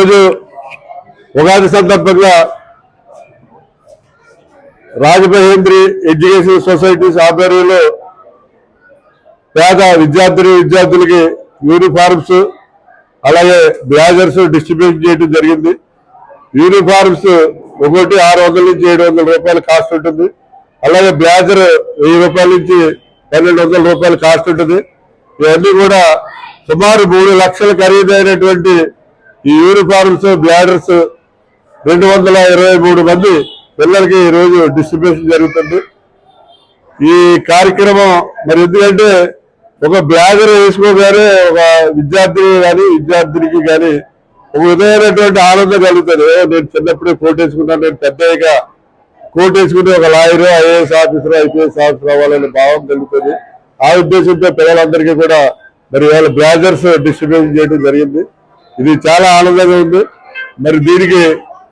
ఈరోజు ఉగాది సందర్భంగా Rajamahendri education societies ఆధ్వర్యంలో పేద విద్యార్థులు విద్యార్థులకి యూనిఫార్మ్స్ అలాగే బ్లేజర్స్ డిస్ట్రిబ్యూట్ చేయడం జరిగింది. యూనిఫార్మ్స్ ఒకటి ఆరు వందల నుంచి ఏడు వందల రూపాయలు కాస్ట్ ఉంటుంది. అలాగే బ్లేజర్ వెయ్యి రూపాయల నుంచి పన్నెండు వందల రూపాయలు కాస్ట్ ఉంటుంది. ఇవన్నీ కూడా సుమారు మూడు లక్షల ఖరీదైనటువంటి ఈ యూనిఫార్మ్స్ బ్లాడర్స్ రెండు వందల ఇరవై మూడు మంది పిల్లలకి ఈరోజు డిస్ట్రిబ్యూషన్ జరుగుతుంది. ఈ కార్యక్రమం మరి ఎందుకంటే ఒక బ్లాగర్ వేసుకోగానే ఒక విద్యార్థిని కానీ విద్యార్థినికి కానీ ఒక విధమైనటువంటి ఆనందం కలుగుతుంది. నేను చిన్నప్పుడే కోట్ వేసుకున్నాను నేను పెద్దగా కోట్ వేసుకుని ఒక lawyer IAS officer IPS officer అవ్వాలనే భావం కలుగుతుంది. ఆ ఉద్దేశంతో పిల్లలందరికీ కూడా మరి వాళ్ళ బ్లాజర్స్ డిస్ట్రిబ్యూషన్ చేయడం జరిగింది. ఇది చాలా ఆనందంగా ఉంది. మరి దీనికి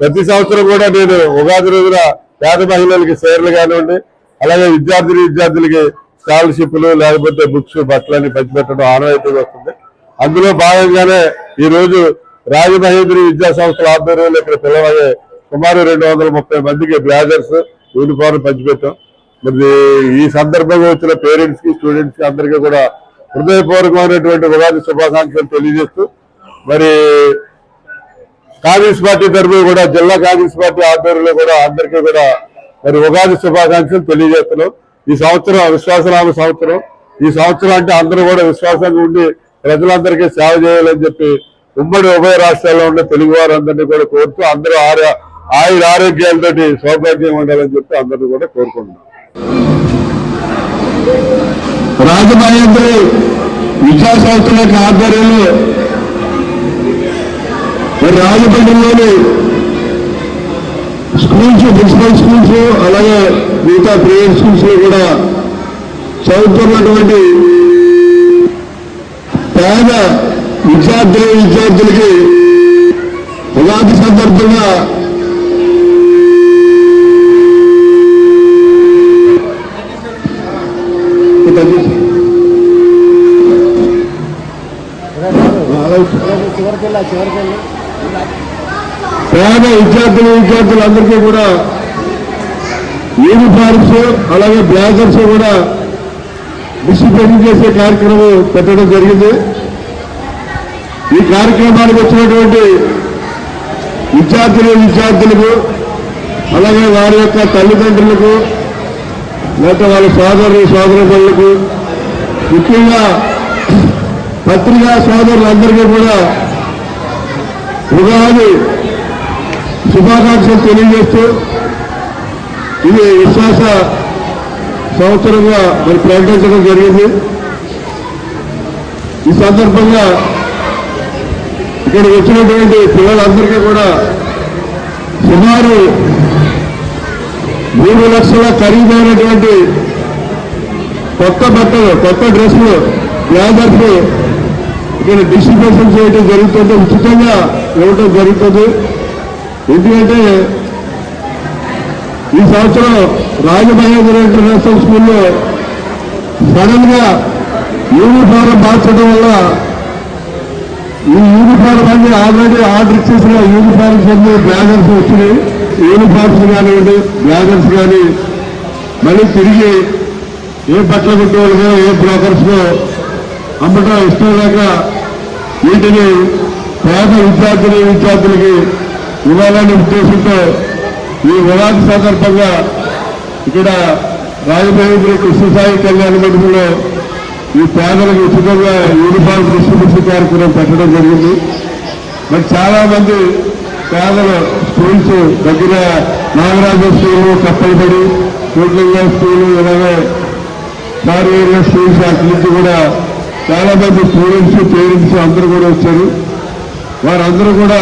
ప్రతి సంవత్సరం కూడా నేను ఉగాది రోజున పేద మహిళలకి షేర్లు కానివ్వండి అలాగే విద్యార్థులు విద్యార్థులకి స్కాలర్షిప్లు లేకపోతే బుక్స్ బట్టలని పంచిపెట్టడం ఆనవాయితీగా వస్తుంది. అందులో భాగంగానే ఈ రోజు రాజమహేంద్రి విద్యా సంస్థల ఆధ్వర్యంలో ఇక్కడ పిల్లలకి సుమారు రెండు వందల ముప్పై మందికి బ్లాజర్స్ యూనిఫామ్ పంచిపెట్టాం. మరి ఈ సందర్భంగా వచ్చిన పేరెంట్స్కి స్టూడెంట్స్కి అందరికీ కూడా హృదయపూర్వకమైనటువంటి ఉగాది శుభాకాంక్షలు తెలియజేస్తూ మరి కాంగ్రెస్ పార్టీ తరఫున కూడా జిల్లా కాంగ్రెస్ పార్టీ ఆధ్వర్యంలో కూడా అందరికీ కూడా మరి ఉగాది శుభాకాంక్షలు తెలియజేస్తున్నాం. ఈ సంవత్సరం విశ్వాసనామ సంవత్సరం. ఈ సంవత్సరం అంటే అందరూ కూడా విశ్వాసంగా ఉండి ప్రజలందరికీ సేవ చేయాలని చెప్పి ఉమ్మడి ఉభయ రాష్ట్రాల్లో ఉన్న తెలుగు వారందరినీ కూడా కోరుతూ అందరూ ఆరో ఆయుర ఆరోగ్యాలతోటి సౌభాగ్యం ఉండాలని చెప్పి అందరినీ కూడా కోరుకుంటున్నాం. రాజమహేంద్రి విద్యా సంస్థల ఆధ్వర్యంలో మరి రాజపేటలోని స్కూల్స్ ప్రిన్సిపల్ స్కూల్స్ అలాగే మిగతా ప్రైవేట్ స్కూల్స్లో కూడా చదువుతున్నటువంటి పేద విద్యార్థులు విద్యార్థులకి పేద విద్యార్థులు విద్యార్థులందరికీ కూడా యూనిఫార్మ్స్ అలాగే బ్లాజర్స్ కూడా డిస్ట్రిబ్యూషన్ చేసే కార్యక్రమం పెట్టడం జరిగింది. ఈ కార్యక్రమానికి వచ్చినటువంటి విద్యార్థులు విద్యార్థులకు అలాగే వారి యొక్క తల్లిదండ్రులకు లేకపోతే వాళ్ళ సోదరులు సోదరులకు ముఖ్యంగా పత్రికా సోదరులందరికీ కూడా ఉగాది శుభాకాంక్షలు తెలియజేస్తూ ఇది విశ్వాస సంవత్సరంగా మరి ప్రకటించడం జరిగింది. ఈ సందర్భంగా ఇక్కడ వచ్చినటువంటి పిల్లలందరికీ కూడా సుమారు మూడు లక్షల ఖరీదైనటువంటి కొత్త బట్టలు కొత్త డ్రెస్సులు బ్లాజర్స్ ఇక్కడ డిస్ట్రిబ్యూషన్ చేయడం జరుగుతుంది ఉచితంగా ఇవ్వడం జరుగుతుంది. ఎందుకంటే ఈ సంవత్సరం రాజమహేంద్ర ఇంటర్నేషనల్ స్కూల్లో సడన్గా యూనిఫారం మార్చడం వల్ల ఈ యూనిఫారం అన్ని ఆల్రెడీ ఆర్డర్ ఇచ్చేసిన యూనిఫార్మ్స్ అన్ని బ్యాగర్స్ వచ్చినాయి. యూనిఫార్మ్స్ కానివ్వండి బ్యాగర్స్ కానీ మళ్ళీ తిరిగి ఏ బట్టల కుట్టేవాళ్ళకో ఏ బ్రోకర్స్లో అమ్మటం ఇష్టం లేక వీటిని పేద విద్యార్థులు విద్యార్థులకి ఇవ్వాలనే ఉద్దేశంతో ఈ ఉగాది సందర్భంగా ఇక్కడ రాజమహేంద్రి కృష్ణసాయి కళ్యాణ మండపంలో ఈ పేదలకు ఉచితంగా యూనిఫామ్ డిస్ట్రిబ్యూషన్ కార్యక్రమం పెట్టడం జరిగింది. మరి చాలామంది పేదలు స్కూల్స్ దగ్గర నాగరాజ స్కూలు కప్పలపడి కోట్లింగ స్కూలు ఇలాగే సార్ స్కూల్స్ అటు నుంచి కూడా చాలా మంది స్టూడెంట్స్ పేరెంట్స్ అందరూ కూడా వచ్చారు. వారందరూ కూడా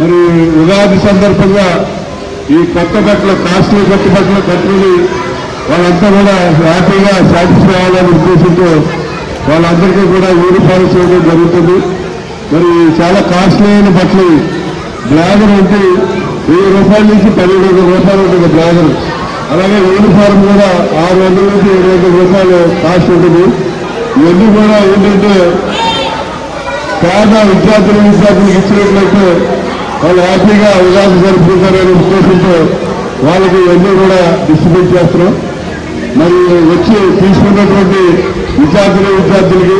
మరి ఉగాది సందర్భంగా ఈ కొత్త బట్టల కాస్ట్లీ కొత్త బట్టలు కట్టుకుని వాళ్ళంతా కూడా హ్యాపీగా సాటిస్ఫై అవ్వాలనే ఉద్దేశంతో వాళ్ళందరికీ కూడా యూనిఫార్మ్స్ ఇవ్వడం జరుగుతుంది. మరి చాలా కాస్ట్లీ అయిన బట్టలు బ్లాగర్ అంటే వెయ్యి రూపాయల నుంచి పదిహేడు వందల రూపాయలు ఉంటుంది బ్లాగర్ అలాగే యూనిఫామ్ కూడా ఆరు వందల నుంచి ఏడు వందల రూపాయలు కాస్ట్ ఉంటుంది. ఇవన్నీ కూడా ఏంటంటే పేద విద్యార్థుల విద్యార్థులకు ఇచ్చినట్లయితే వాళ్ళు హ్యాపీగా ఉగాది జరుపుకుంటారనే ఉద్దేశంతో వాళ్ళకి ఇవన్నీ కూడా డిస్ట్రిబ్యూట్ చేస్తున్నాం. మరి వచ్చి తీసుకున్నటువంటి విద్యార్థులు విద్యార్థులకి